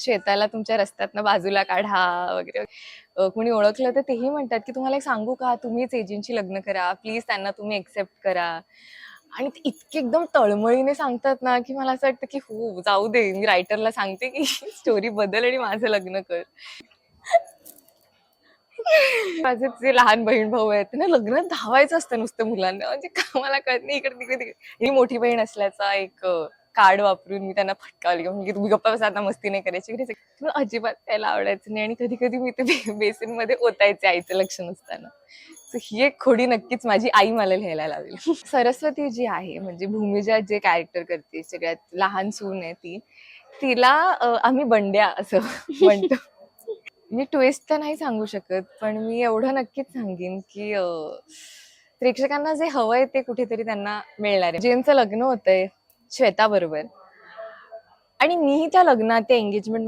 शेताला तुमच्या रस्त्यातनं बाजूला काढा वगैरे. कोणी ओळखलं तर तेही म्हणतात की तुम्हाला एक सांगू का? तुम्हीच एजंटशी लग्न करा. प्लीज त्यांना तुम्ही एक्सेप्ट करा. आणि ते इतके एकदम तळमळीने सांगतात ना की मला असं वाटतं की हो जाऊ दे मी रायटरला सांगते की स्टोरी बदल आणि माझं लग्न कर. माझे जे लहान बहीण भाऊ आहेत त्यांना लग्न धावायचं असतं नुसतं मुलांना. म्हणजे का मला कळत नाही इकडे तिकडे तिकडे. ही मोठी बहीण असल्याचा एक कार्ड वापरून मी त्यांना फटकावली म्हणजे तुम्ही गप्पा बसा आता मस्ती नाही करायची वगैरे. मला अजिबात त्याला आवडायचं नाही. आणि कधी कधी मी ते बेसिनमध्ये ओतायचे आईचं लक्ष नसताना. ही एक खोडी नक्कीच माझी आई मला लिहायला लावली. सरस्वती जी आहे म्हणजे भूमिजा जे कॅरेक्टर करते सगळ्यात लहान सून आहे ती तिला आम्ही बंड्या असं म्हणतो. मी ट्विस्ट तर नाही सांगू शकत पण मी एवढं नक्कीच सांगेन की प्रेक्षकांना जे हवंय ते कुठेतरी त्यांना मिळणार आहे. ज्यांचं लग्न होतंय श्वेता बरोबर. आणि मी त्या लग्नात त्या एंगेजमेंट